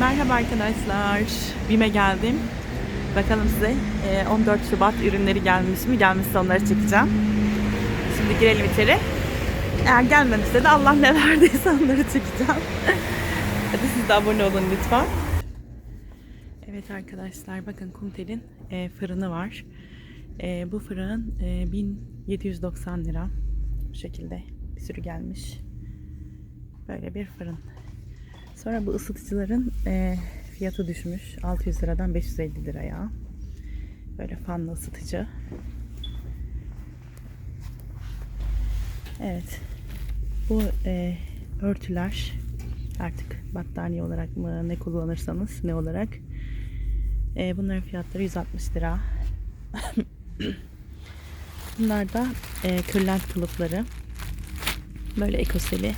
Merhaba arkadaşlar. BİM'e geldim. Bakalım size e, 14 Şubat ürünleri gelmiş mi? Gelmişse onları çekeceğim. Şimdi girelim içeri. Eğer gelmemişse de Allah ne verdiyse onları çekeceğim. Hadi siz de abone olun lütfen. Evet arkadaşlar bakın Kumtel'in e, fırını var. E, bu fırın e, 1790 lira. Bu şekilde bir sürü gelmiş. Böyle bir fırın. Sonra bu ısıtıcıların e, fiyatı düşmüş. 600 liradan 550 liraya. Böyle fanlı ısıtıcı. Evet. Bu e, örtüler artık battaniye olarak mı ne kullanırsanız ne olarak. E, bunların fiyatları 160 lira. Bunlar da e, kırlent kılıfları. Böyle ekoseli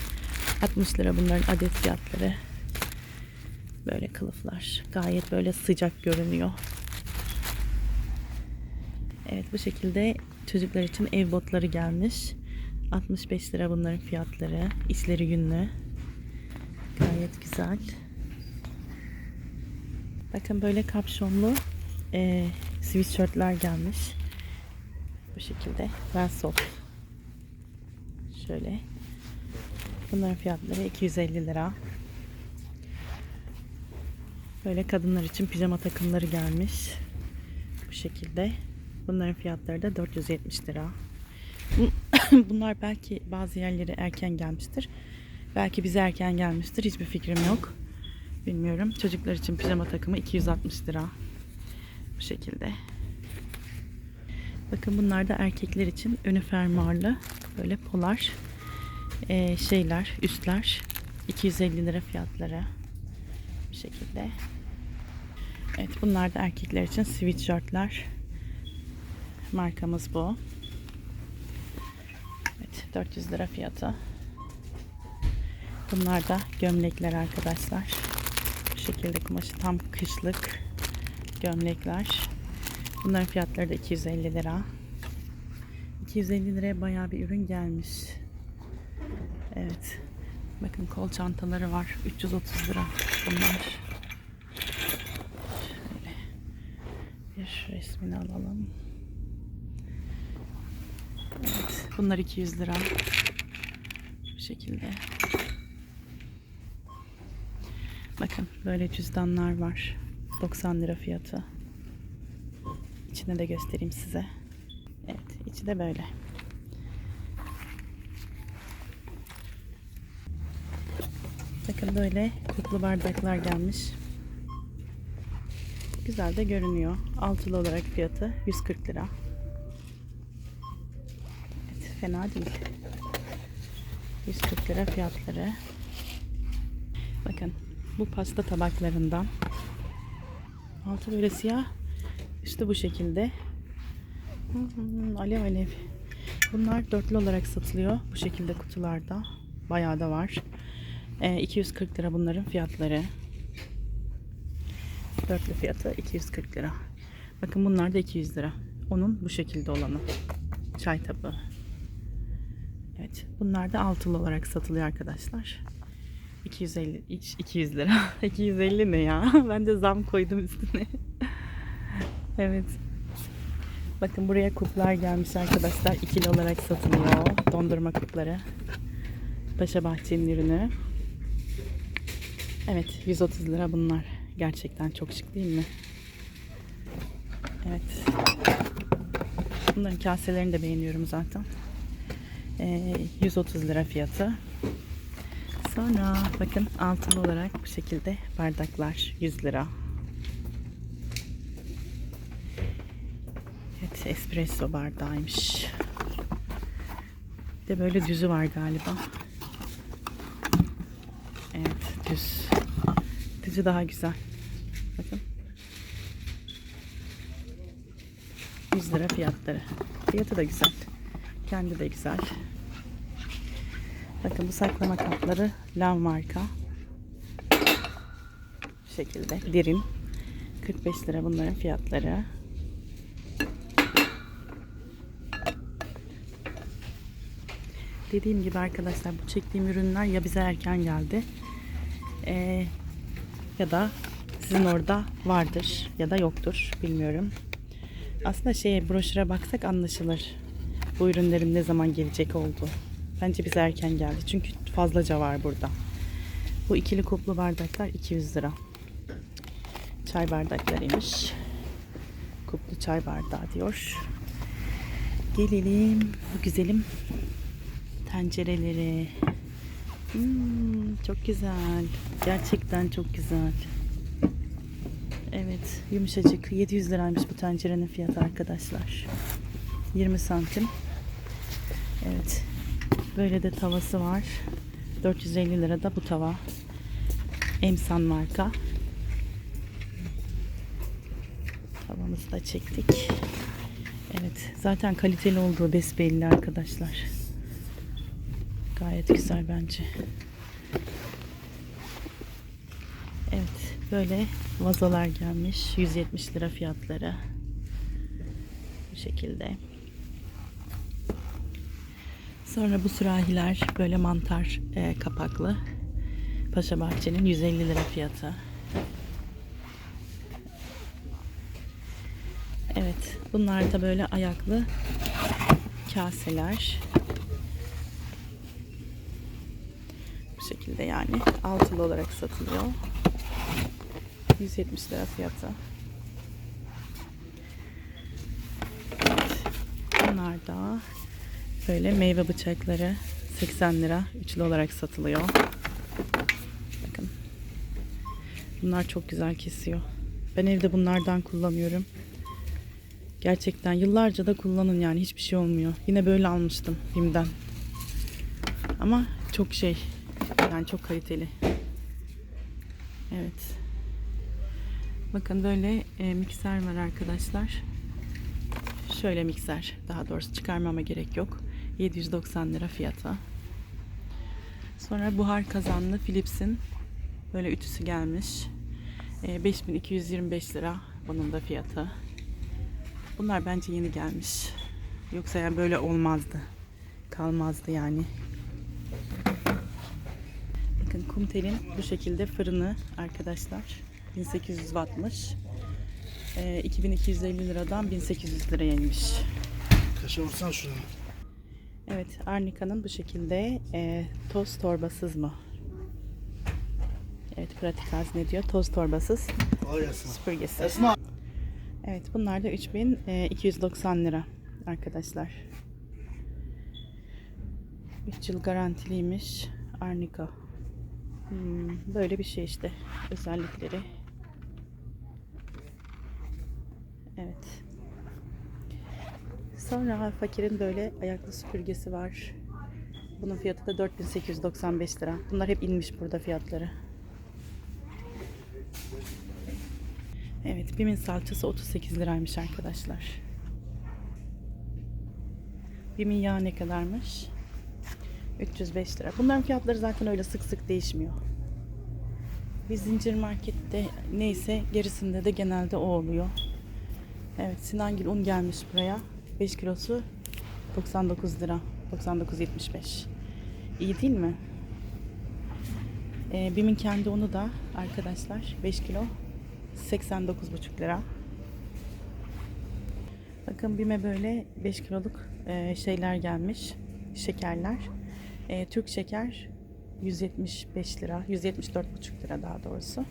60 lira bunların adet fiyatları. Böyle kılıflar. Gayet böyle sıcak görünüyor. Evet bu şekilde çocuklar için ev botları gelmiş. 65 lira bunların fiyatları. İçleri yünlü. Gayet güzel. Bakın böyle kapşonlu e, sweatshirtler gelmiş. Bu şekilde. Velsop. Şöyle. Bunların fiyatları 250 lira. Böyle kadınlar için pijama takımları gelmiş. Bu şekilde. Bunların fiyatları da 470 lira. Bunlar belki bazı yerlere erken gelmiştir. Belki bize erken gelmiştir. Hiçbir fikrim yok. Bilmiyorum. Çocuklar için pijama takımı 260 lira. Bu şekilde. Bakın bunlar da erkekler için önü fermuarlı böyle polar şeyler, üstler 250 lira fiyatları. Bu şekilde. Evet bunlar da erkekler için sweatshirtler. Markamız bu. Evet 400 lira fiyatı. Bunlar da gömlekler arkadaşlar. Bu şekilde kumaşı tam kışlık gömlekler. Bunların fiyatları da 250 lira. 250 liraya bayağı bir ürün gelmiş. Evet. Bakın kol çantaları var. 330 lira bunlar. Şöyle bir resmini alalım. Evet. Bunlar 200 lira. Bu şekilde. Bakın böyle cüzdanlar var. 90 lira fiyatı. İçini de göstereyim size. Evet, içi de böyle. Bakın böyle kutlu bardaklar gelmiş. Güzel de görünüyor. Altılı olarak fiyatı 140 lira. Evet, fena değil. 140 lira fiyatları. Bakın bu pasta tabaklarından. Altı böyle siyah. Üstü bu şekilde. Hmm, alev alev. Bunlar dörtlü olarak satılıyor. Bu şekilde kutularda. Bayağı da var. Ee, 240 lira bunların fiyatları. Dörtlü fiyatı 240 lira. Bakın bunlar da 200 lira. Onun bu şekilde olanı. Çay tabağı. Evet. Bunlar da altılı olarak satılıyor arkadaşlar. 250 iç 200 lira. 250 ne ya? Ben de zam koydum üstüne. evet. Bakın buraya kuplar gelmiş arkadaşlar. İkili olarak satılıyor. Dondurma kupları. Paşa Bahçe'nin ürünü. Evet 130 lira bunlar. Gerçekten çok şık değil mi? Evet. Bunların kaselerini de beğeniyorum zaten. Ee, 130 lira fiyatı. Sonra bakın altılı olarak bu şekilde bardaklar 100 lira. Evet espresso bardağıymış. Bir de böyle düzü var galiba. Evet düz. Düzü daha güzel. Bakın. 100 lira fiyatları. Fiyatı da güzel. Kendi de güzel. Bakın bu saklama kapları Lav marka. Bu şekilde derin. 45 lira bunların fiyatları. Dediğim gibi arkadaşlar bu çektiğim ürünler ya bize erken geldi. Ee, Ya da sizin orada vardır ya da yoktur bilmiyorum. Aslında şeye broşüre baksak anlaşılır. Bu ürünlerin ne zaman gelecek olduğu. Bence bize erken geldi. Çünkü fazlaca var burada. Bu ikili kuplu bardaklar 200 lira. Çay bardaklarıymış. Kuplu çay bardağı diyor. Gelelim bu güzelim tencereleri. Hmm, çok güzel. Gerçekten çok güzel. Evet, yumuşacık. 700 liraymış bu tencerenin fiyatı arkadaşlar. 20 santim. Evet. Böyle de tavası var. 450 lira da bu tava. Emsan marka. Tavamızı da çektik. Evet. Zaten kaliteli olduğu besbelli arkadaşlar. Gayet güzel bence. Evet. Böyle vazolar gelmiş. 170 lira fiyatları. Bu şekilde. Sonra bu sürahiler böyle mantar e, kapaklı. Paşa Bahçe'nin 150 lira fiyatı. Evet, bunlar da böyle ayaklı kaseler. Bu şekilde yani altılı olarak satılıyor. 170 lira fiyatı. Bunlar da böyle meyve bıçakları 80 lira üçlü olarak satılıyor. Bakın. Bunlar çok güzel kesiyor. Ben evde bunlardan kullanıyorum. Gerçekten yıllarca da kullanın yani hiçbir şey olmuyor. Yine böyle almıştım Bim'den. Ama çok şey yani çok kaliteli. Evet. Bakın böyle e, mikser var arkadaşlar. Şöyle mikser daha doğrusu çıkarmama gerek yok. 790 lira fiyatı. Sonra buhar kazanlı Philips'in böyle ütüsü gelmiş. E, 5225 lira bunun da fiyatı. Bunlar bence yeni gelmiş. Yoksa yani böyle olmazdı. Kalmazdı yani. Bakın Kumtel'in bu şekilde fırını arkadaşlar. 1800 wattmış. Ee, 2250 liradan 1800 liraya inmiş. Kaşa vursan şunu. Evet Arnika'nın bu şekilde e, toz torbasız mı? Evet pratik hazne diyor. Toz torbasız Kolay gelsin. süpürgesi. Esma. Evet bunlar da 3290 lira arkadaşlar. 3 yıl garantiliymiş. Arnica. Hmm, böyle bir şey işte özellikleri. Evet. Sonra fakirin böyle ayaklı süpürgesi var. Bunun fiyatı da 4895 lira. Bunlar hep inmiş burada fiyatları. Evet, Bim'in salçası 38 liraymış arkadaşlar. Bim'in yağı ne kadarmış? 305 lira. Bunların fiyatları zaten öyle sık sık değişmiyor. Bir zincir markette neyse gerisinde de genelde o oluyor. Evet, Sinangil un gelmiş buraya. 5 kilosu 99 lira. 99.75. İyi değil mi? Ee, Bim'in kendi unu da arkadaşlar 5 kilo 89,5 lira. Bakın Bime böyle 5 kiloluk e, şeyler gelmiş. Şekerler. E, Türk şeker 175 lira. 174,5 lira daha doğrusu.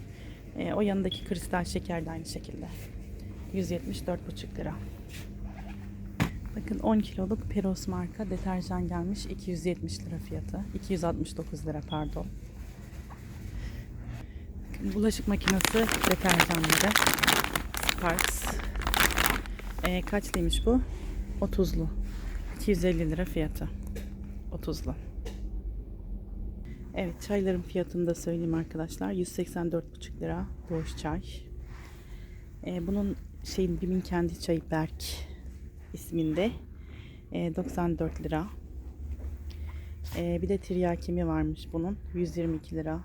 E, o yanındaki kristal şeker de aynı şekilde. 174,5 lira. Bakın 10 kiloluk Peros marka deterjan gelmiş. 270 lira fiyatı. 269 lira pardon. Bulaşık makinesi deterjanları. Sparks. Ee, kaçlıymış bu? 30'lu. 250 lira fiyatı. 30'lu. Evet çayların fiyatını da söyleyeyim arkadaşlar. 184,5 lira boş çay. Ee, bunun şeyin Bim'in kendi çayı Berk isminde. Ee, 94 lira. Ee, bir de tiryakimi varmış bunun. 122 lira.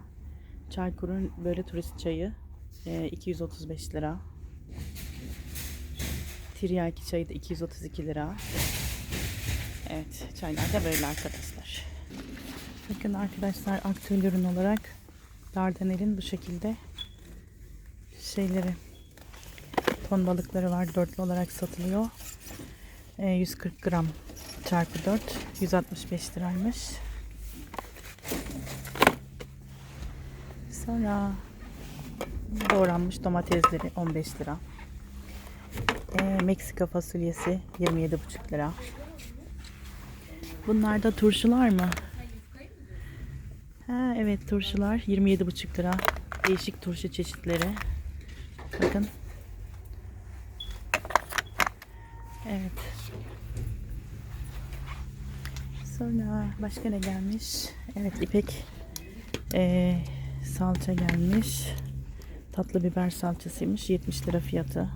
Çaykur'un böyle turist çayı e, 235 lira. Tiryaki çayı da 232 lira. Evet çaylar da böyle arkadaşlar. Bakın arkadaşlar aktüel ürün olarak Dardanel'in bu şekilde şeyleri. Ton balıkları var. Dörtlü olarak satılıyor. Ee, 140 gram çarpı 4. 165 liraymış. Sonra doğranmış domatesleri 15 lira. Ee, Meksika fasulyesi 27,5 lira. Bunlar da turşular mı? Ha, evet turşular 27,5 lira. Değişik turşu çeşitleri. Bakın. Evet. Sonra başka ne gelmiş? Evet İpek ee, salça gelmiş. Tatlı biber salçasıymış. 70 lira fiyatı.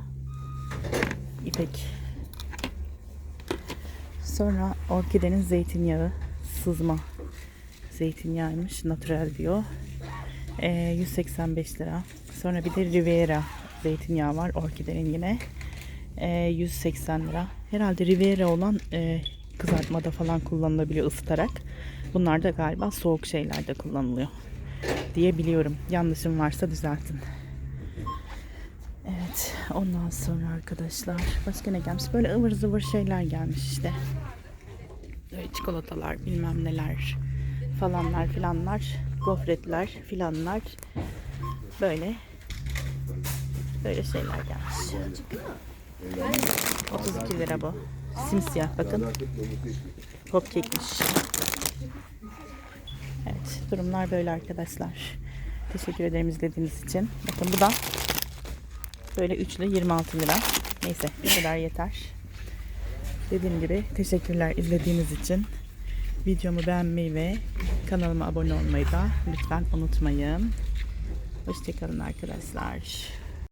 İpek. Sonra orkidenin zeytinyağı. Sızma zeytinyağıymış. Natural diyor. Ee, 185 lira. Sonra bir de Riviera zeytinyağı var. Orkidenin yine. Ee, 180 lira. Herhalde Riviera olan e, kızartmada falan kullanılabiliyor ısıtarak. Bunlar da galiba soğuk şeylerde kullanılıyor diye biliyorum. Yanlışım varsa düzeltin. Evet, ondan sonra arkadaşlar başka ne gelmiş? Böyle ıvır zıvır şeyler gelmiş işte. Böyle çikolatalar, bilmem neler falanlar filanlar, gofretler filanlar. Böyle böyle şeyler gelmiş. 32 lira bu. Simsiyah bakın. Pop kekmiş. Evet, durumlar böyle arkadaşlar. Teşekkür ederim izlediğiniz için. Bakın bu da böyle üçlü 26 lira. Neyse bu kadar yeter. Dediğim gibi teşekkürler izlediğiniz için. Videomu beğenmeyi ve kanalıma abone olmayı da lütfen unutmayın. Hoşçakalın arkadaşlar.